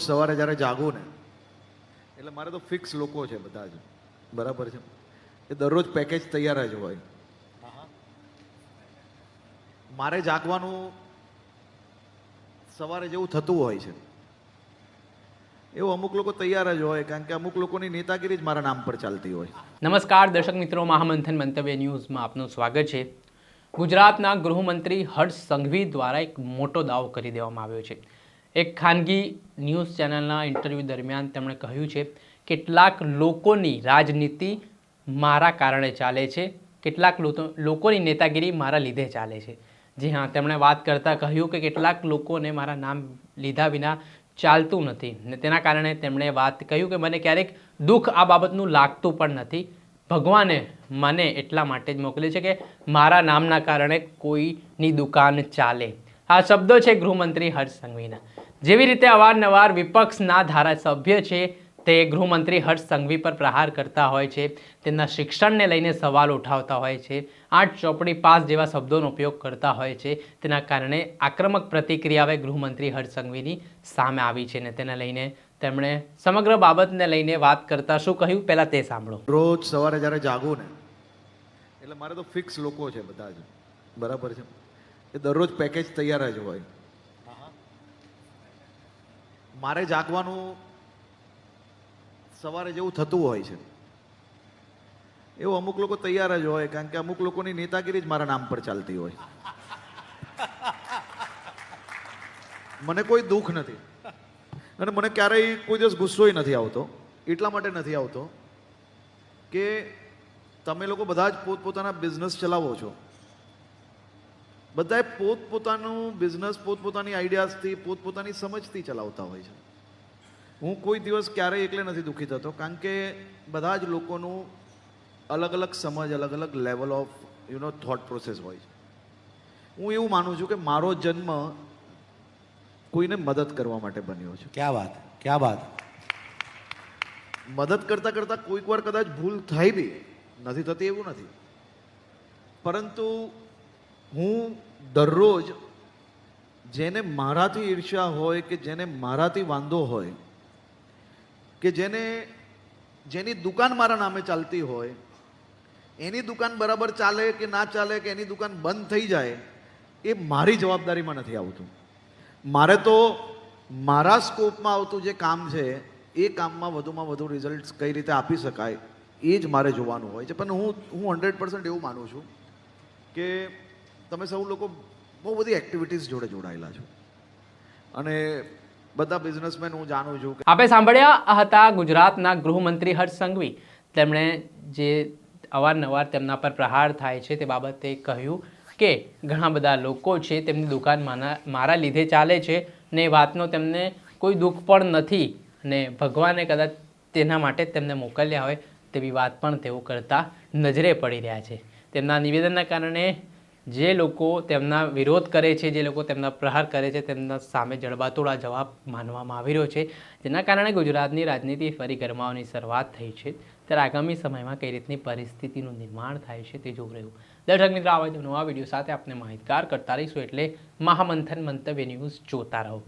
સવારે જ્યારે જાગું ને એટલે મારે તો ફિક્સ લોકો છે બધા જ. બરાબર છે? એ દરરોજ પેકેજ તૈયાર જ હોય. મારે જાગવાનું સવારે જેવું થતું હોય છે. એવું અમુક લોકો તૈયાર જ હોય કારણ કે અમુક લોકોની નેતાગીરી જ મારા નામ પર ચાલતી હોય. નમસ્કાર દર્શક મિત્રો મહામંથન મંતવ્ય ન્યૂઝમાં આપનું સ્વાગત છે. ગુજરાતના ગૃહમંત્રી હર્ષ સંઘવી દ્વારા એક મોટો દાવો કરી દેવામાં આવ્યો છે. એક ખાનગી ન્યૂઝ ચેનલના ઇન્ટરવ્યૂ દરમિયાન તેમણે કહ્યું છે, કેટલાક લોકોની રાજનીતિ મારા કારણે ચાલે છે. કેટલાક લોકો- લોકોની નેતાગીરી મારા લીધે ચાલે છે. જી હા, તેમણે વાત કરતાં કહ્યું કે કેટલાક લોકોને મારા નામ લીધા વિના ચાલતું નથી ને તેના કારણે તેમણે વાત કહ્યું કે મને ક્યારેક દુઃખ આ બાબતનું લાગતું પણ નથી. ભગવાને મને એટલા માટે જ મોકલ્યું છે કે મારા નામના કારણે કોઈની દુકાન ચાલે. આ શબ્દો છે ગૃહમંત્રી હર્ષ સંઘવીના. જેવી રીતે અવારનવાર વિપક્ષના ધારાસભ્ય છે, તે ગૃહમંત્રી હર્ષ સંઘવી પર પ્રહાર કરતા હોય છે, તેમના શિક્ષણને લઈને સવાલ ઉઠાવતા હોય છે, આઠ ચોપડી પાસ જેવા શબ્દોનો ઉપયોગ કરતા હોય છે, તેના કારણે આક્રમક પ્રતિક્રિયા હવે ગૃહમંત્રી હર્ષ સંઘવીની સામે આવી છે ને તેને લઈને તેમણે સમગ્ર બાબતને લઈને વાત કરતા શું કહ્યું પહેલાં તે સાંભળો. રોજ સવારે જ્યારે જાગો ને, એટલે મારે તો ફિક્સ લોકો છે બધા જ. બરાબર છે? એ દરરોજ પેકેજ તૈયાર જ હોય. મારે જાગવાનું સવારે જેવું થતું હોય છે. એવું અમુક લોકો તૈયાર જ હોય, કારણ કે અમુક લોકોની નેતાગીરી જ મારા નામ પર ચાલતી હોય. મને કોઈ દુઃખ નથી. અને મને ક્યારેય કોઈ દિવસ ગુસ્સોય નથી આવતો, એટલા માટે નથી આવતો કે તમે લોકો બધા જ પોતપોતાના બિઝનેસ ચલાવો છો. બધાએ પોતપોતાનું બિઝનેસ પોતપોતાની આઈડિયાઝથી પોતપોતાની સમજથી ચલાવતા હોય છે. હું કોઈ દિવસ ક્યારેય એકલે નથી દુઃખી થતો કારણ કે બધા જ લોકોનું અલગ અલગ સમજ અલગ અલગ level of you know thought process હોય છે. હું એવું માનું છું કે મારો જન્મ કોઈને મદદ કરવા માટે બન્યો છે. ક્યાં વાત ક્યાં વાત? મદદ કરતાં કરતાં કોઈક વાર કદાચ ભૂલ થઈ બી નથી થતી એવું નથી. પરંતુ હું દરરોજ જેને મારાથી ઈર્ષ્યા હોય કે જેને મારાથી વાંધો હોય કે જેને, જેની દુકાન મારા નામે ચાલતી હોય, એની દુકાન બરાબર ચાલે કે ના ચાલે કે એની દુકાન બંધ થઈ જાય, એ મારી જવાબદારીમાં નથી આવતું. મારે તો મારા સ્કોપમાં આવતું જે કામ છે, એ કામમાં વધુમાં વધુ રિઝલ્ટ કઈ રીતે આપી શકાય, એ જ મારે જોવાનું હોય છે. પણ હું હું હંડ્રેડ પર્સન્ટ એવું માનું છું કે તમે સૌ લોકો બહુ બધી એક્ટિવિટીઝ જોડે જોડાયેલા છો. અને બધા બિઝનેસમેન હું જાણું છું કે આપે સાંભળ્યા હતા ગુજરાતના ગૃહમંત્રી હર્ષ સંઘવી. તેમણે જે અવારનવાર તેમના પર પ્રહાર થાય છે તે બાબતે કહ્યું કે ઘણા બધા લોકો છે તેમની દુકાન મારા લીધે ચાલે છે ને એ વાતનો તેમને કોઈ દુઃખ પણ નથી ને ભગવાને કદાચ તેના માટે તેમને મોકલ્યા હોય તેવી વાત પણ તેઓ કરતા નજરે પડી રહ્યા છે. તેમના નિવેદનના કારણે જે લોકો તેમના વિરોધ કરે છે, જે લોકો તેમના પ્રહાર કરે છે, તેમના સામે જડબાતોડા જવાબ માનવામાં આવી રહ્યો છે, જેના કારણે ગુજરાતની રાજનીતિ ફરી ગરમાવાની શરૂઆત થઈ છે. ત્યારે આગામી સમયમાં કઈ રીતની પરિસ્થિતિનું નિર્માણ થાય છે તે જોવું રહ્યું. દર્શક મિત્રો આવા નવા વીડિયો સાથે આપણે માહિતગાર કરતા રહીશું એટલે મહામંથન મંતવ્ય ન્યૂઝ જોતા રહો.